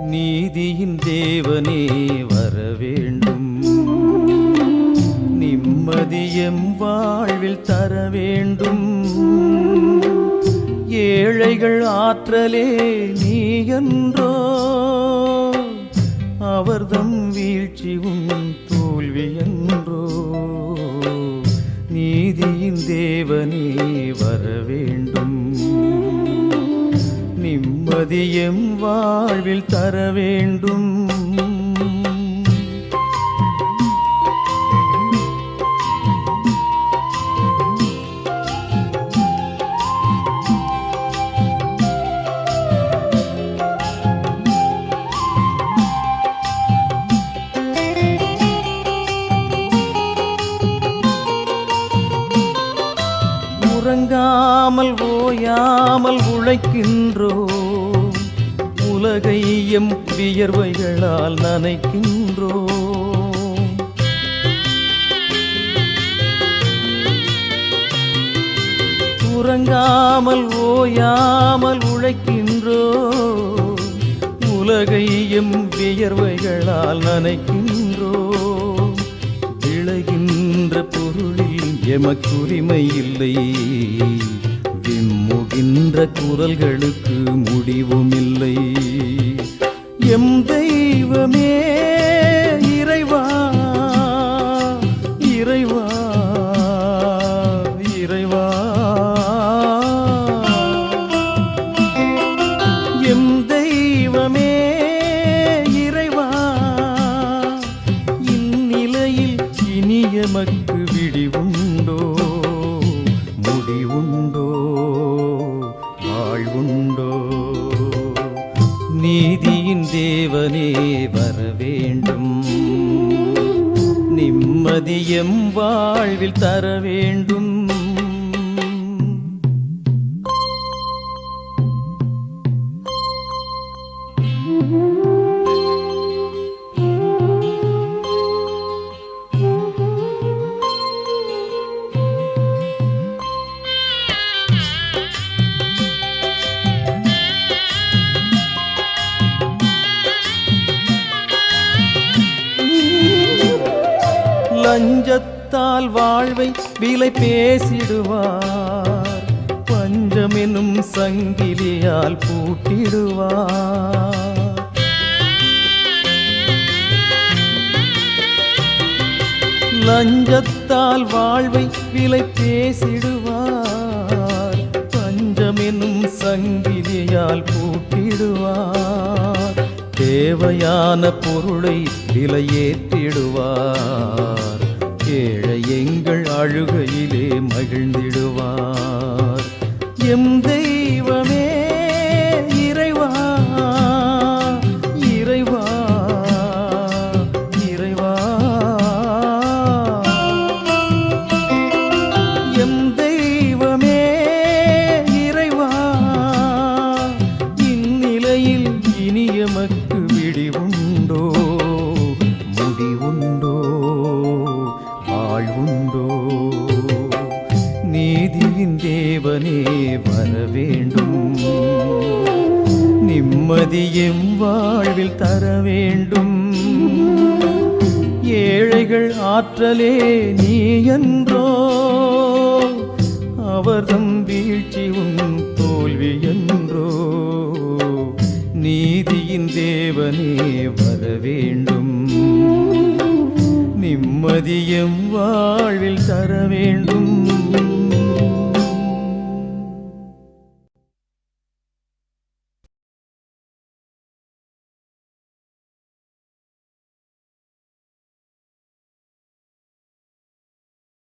நீதியின் தேவனே வர வேண்டும். நிம்மதியம் வாழ்வில் தர வேண்டும். ஏழைகள் ஆற்றலே நீ என்றோ அவர்தம் வீழ்ச்சி உன் தோல்வி என்றோ. நீதியின் தேவனே வர வேண்டும். நிம்மதியம் வாழ்வில் தர வேண்டும். ஓயாமல் உழைக்கின்றோம். உலகை எம் வியர்வைகளால் நனைக்கின்றோம். உறங்காமல் ஓயாமல் உழைக்கின்றோம். உலகை எம் வியர்வைகளால் நனைக்கின்றோம். விளைகின்ற பொருளில் எமக்குரிமை இல்லை. விம்முகின்ற குரல்களுக்கு முடிவும் இல்லை எம் தெய்வமே இறைவா இறைவா இறைவா. எம் தெய்வமே இறைவா இந்நிலையில் இனி எமக்கு விடிவுண்டோ முடிவுண்டோ? நீதியின் தேவனே வர வேண்டும். நிம்மதியம் வாழ்வில் தர வேண்டும். பஞ்சத்தால் வாழ்வை விலை பேசிடுவார். பஞ்சமெனும் சங்கிலியால் பூட்டிடுவார். லஞ்சத்தால் வாழ்வை விலை பேசிடுவார். பஞ்சமெனும் சங்கிலியால் பூட்டிடுவார். தேவையான பொருளை விலையேற்றிடுவார். ஏழை எங்கள் அழுகையிலே மகிழ்ந்திடுவார். எம் தெய்வமே வேண்டும். நிம்மதியும் வாழ்வில் தர வேண்டும். ஏழைகள் ஆற்றலே நீ என்றோ அவர்தம் வீழ்ச்சி உன் தோல்வி என்றோ. நீதியின் தேவனே வர வேண்டும். நிம்மதியும் வாழ்வில் தர வேண்டும்.